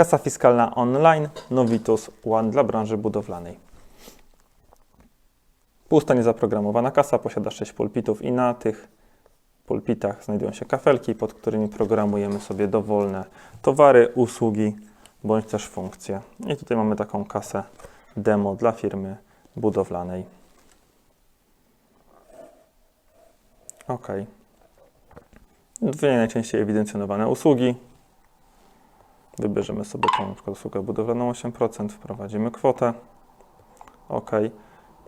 Kasa fiskalna online Novitus One dla branży budowlanej. Pusta, niezaprogramowana kasa posiada 6 pulpitów i na tych pulpitach znajdują się kafelki, pod którymi programujemy sobie dowolne towary, usługi bądź też funkcje. I tutaj mamy taką kasę demo dla firmy budowlanej. OK. Dwie najczęściej ewidencjonowane usługi. Wybierzemy sobie tą na przykład usługę budowlaną 8%, wprowadzimy kwotę. OK.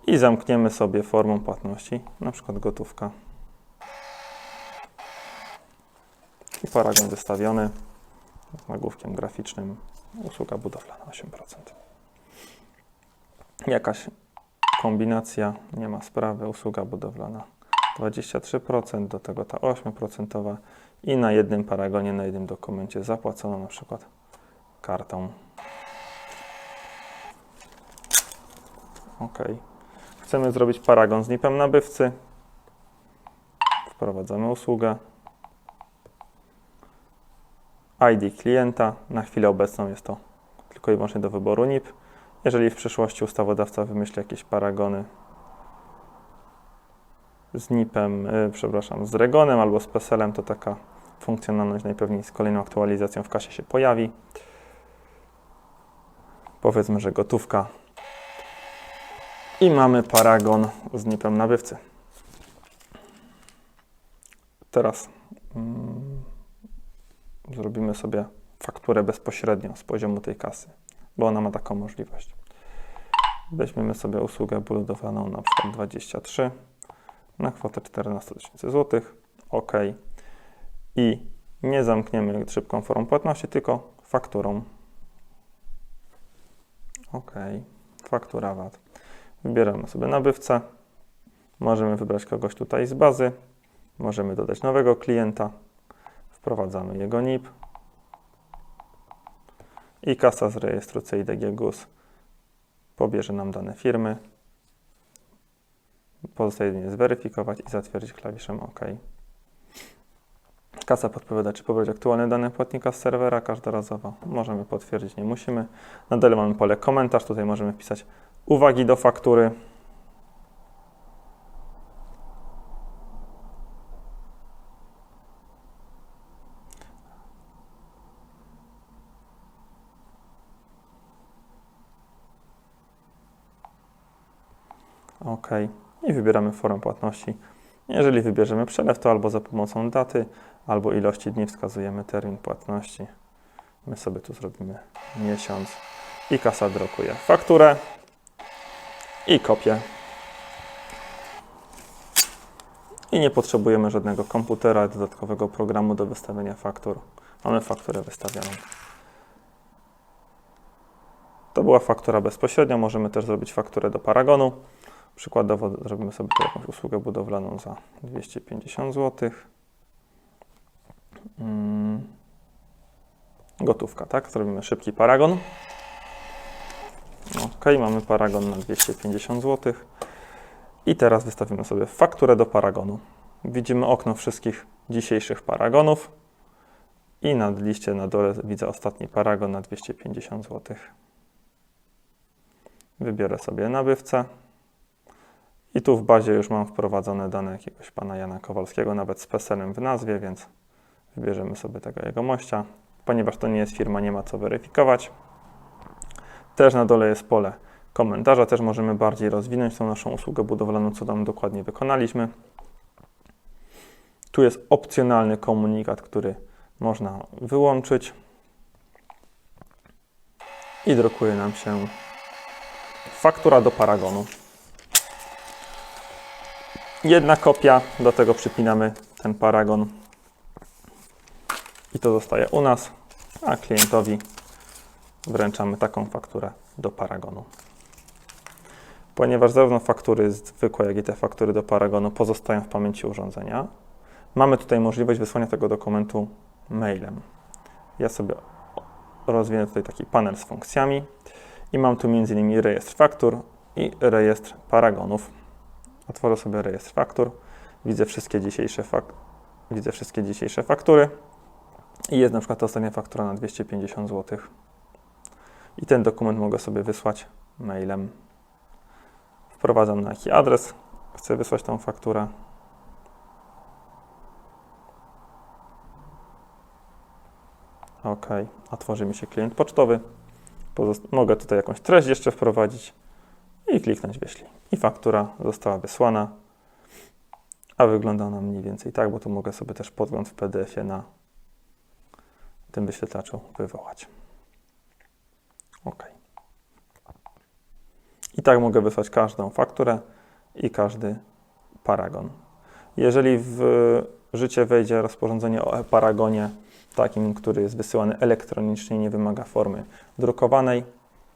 I zamkniemy sobie formą płatności, na przykład gotówka. I paragon wystawiony z nagłówkiem graficznym. Usługa budowlana 8%. Jakaś kombinacja, nie ma sprawy, usługa budowlana 23%, do tego ta 8% i na jednym paragonie, na jednym dokumencie zapłacono na przykład kartą. OK. Chcemy zrobić paragon z NIP-em nabywcy. Wprowadzamy usługę. ID klienta. Na chwilę obecną jest to tylko i wyłącznie do wyboru NIP. Jeżeli w przyszłości ustawodawca wymyśli jakieś paragony z NIP-em, yy, przepraszam, z Regonem albo z PESEL-em, to taka funkcjonalność najpewniej z kolejną aktualizacją w kasie się pojawi. Powiedzmy, że gotówka. I mamy paragon z NIP-em nabywcy. Teraz mm, zrobimy sobie fakturę bezpośrednio z poziomu tej kasy, bo ona ma taką możliwość. Weźmiemy sobie usługę budowlaną na przykład 23 na kwotę 14 tysięcy złotych. OK. I nie zamkniemy szybką formą płatności, tylko fakturą. OK. Faktura VAT. Wybieramy sobie nabywcę. Możemy wybrać kogoś tutaj z bazy. Możemy dodać nowego klienta. Wprowadzamy jego NIP. I kasa z rejestru CIDG GUS pobierze nam dane firmy. Pozostaje jedynie zweryfikować i zatwierdzić klawiszem OK. Kasa podpowiada, czy pobrać aktualne dane płatnika z serwera każdorazowo. Możemy potwierdzić, nie musimy. Na dole mamy pole komentarz, tutaj możemy wpisać uwagi do faktury. OK. I wybieramy formę płatności. Jeżeli wybierzemy przelew, to albo za pomocą daty, albo ilości dni wskazujemy termin płatności. My sobie tu zrobimy miesiąc i kasa drukuje fakturę i kopię. I nie potrzebujemy żadnego komputera, dodatkowego programu do wystawienia faktur. Mamy fakturę wystawioną. To była faktura bezpośrednia. Możemy też zrobić fakturę do paragonu. Przykładowo zrobimy sobie tu jakąś usługę budowlaną za 250 zł. Hmm. Gotówka, tak? Zrobimy szybki paragon. Ok, mamy paragon na 250 zł. I teraz wystawimy sobie fakturę do paragonu. Widzimy okno wszystkich dzisiejszych paragonów. I na liście na dole widzę ostatni paragon na 250 zł. Wybiorę sobie nabywcę. I tu w bazie już mam wprowadzone dane jakiegoś pana Jana Kowalskiego, nawet z PESEL-em w nazwie, więc wybierzemy sobie tego jegomościa. Ponieważ to nie jest firma, nie ma co weryfikować. Też na dole jest pole komentarza, też możemy bardziej rozwinąć tą naszą usługę budowlaną, co tam dokładnie wykonaliśmy. Tu jest opcjonalny komunikat, który można wyłączyć. I drukuje nam się faktura do paragonu. Jedna kopia, do tego przypinamy ten paragon i to zostaje u nas, a klientowi wręczamy taką fakturę do paragonu. Ponieważ zarówno faktury zwykłe, jak i te faktury do paragonu pozostają w pamięci urządzenia, mamy tutaj możliwość wysłania tego dokumentu mailem. Ja sobie rozwinę tutaj taki panel z funkcjami i mam tu m.in. rejestr faktur i rejestr paragonów. Otworzę sobie rejestr faktur, widzę wszystkie dzisiejsze, fak widzę wszystkie dzisiejsze faktury i jest na przykład ostatnia faktura na 250 zł. i ten dokument mogę sobie wysłać mailem. Wprowadzam na jaki adres chcę wysłać tą fakturę. OK, otworzy mi się klient pocztowy. Pozost- mogę tutaj jakąś treść jeszcze wprowadzić i kliknąć wyślij. I faktura została wysłana. A wygląda ona mniej więcej tak, bo tu mogę sobie też podgląd w PDF-ie na tym wyświetlaczu wywołać. OK. I tak mogę wysłać każdą fakturę i każdy paragon. Jeżeli w życie wejdzie rozporządzenie o paragonie, takim, który jest wysyłany elektronicznie, nie wymaga formy drukowanej,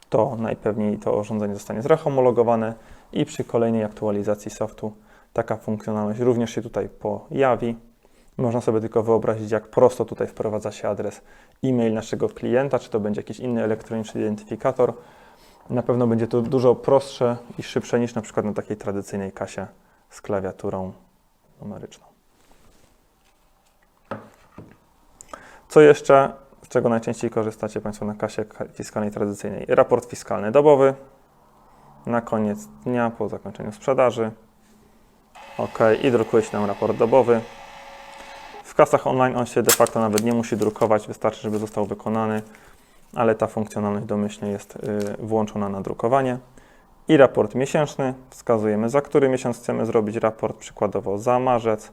to najpewniej to urządzenie zostanie zrehomologowane i przy kolejnej aktualizacji softu taka funkcjonalność również się tutaj pojawi. Można sobie tylko wyobrazić, jak prosto tutaj wprowadza się adres e-mail naszego klienta, czy to będzie jakiś inny elektroniczny identyfikator. Na pewno będzie to dużo prostsze i szybsze niż na przykład na takiej tradycyjnej kasie z klawiaturą numeryczną. Co jeszcze, czego najczęściej korzystacie Państwo na kasie fiskalnej tradycyjnej? Raport fiskalny dobowy na koniec dnia po zakończeniu sprzedaży. OK, i drukuje się nam raport dobowy. W kasach online on się de facto nawet nie musi drukować, wystarczy, żeby został wykonany, ale ta funkcjonalność domyślnie jest y, włączona na drukowanie. I raport miesięczny. Wskazujemy, za który miesiąc chcemy zrobić raport, przykładowo za marzec.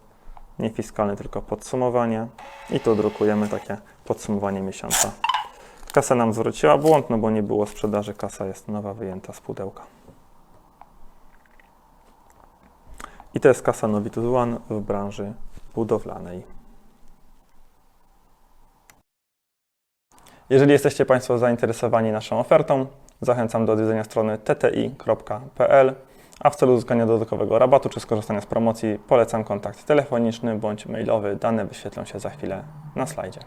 Nie fiskalny, tylko podsumowanie. I tu drukujemy takie podsumowanie miesiąca. Kasa nam zwróciła błąd, no bo nie było sprzedaży. Kasa jest nowa, wyjęta z pudełka. I to jest kasa Novitus One w branży budowlanej. Jeżeli jesteście Państwo zainteresowani naszą ofertą, zachęcam do odwiedzenia strony tti.pl, a w celu uzyskania dodatkowego rabatu czy skorzystania z promocji polecam kontakt telefoniczny bądź mailowy. Dane wyświetlą się za chwilę na slajdzie.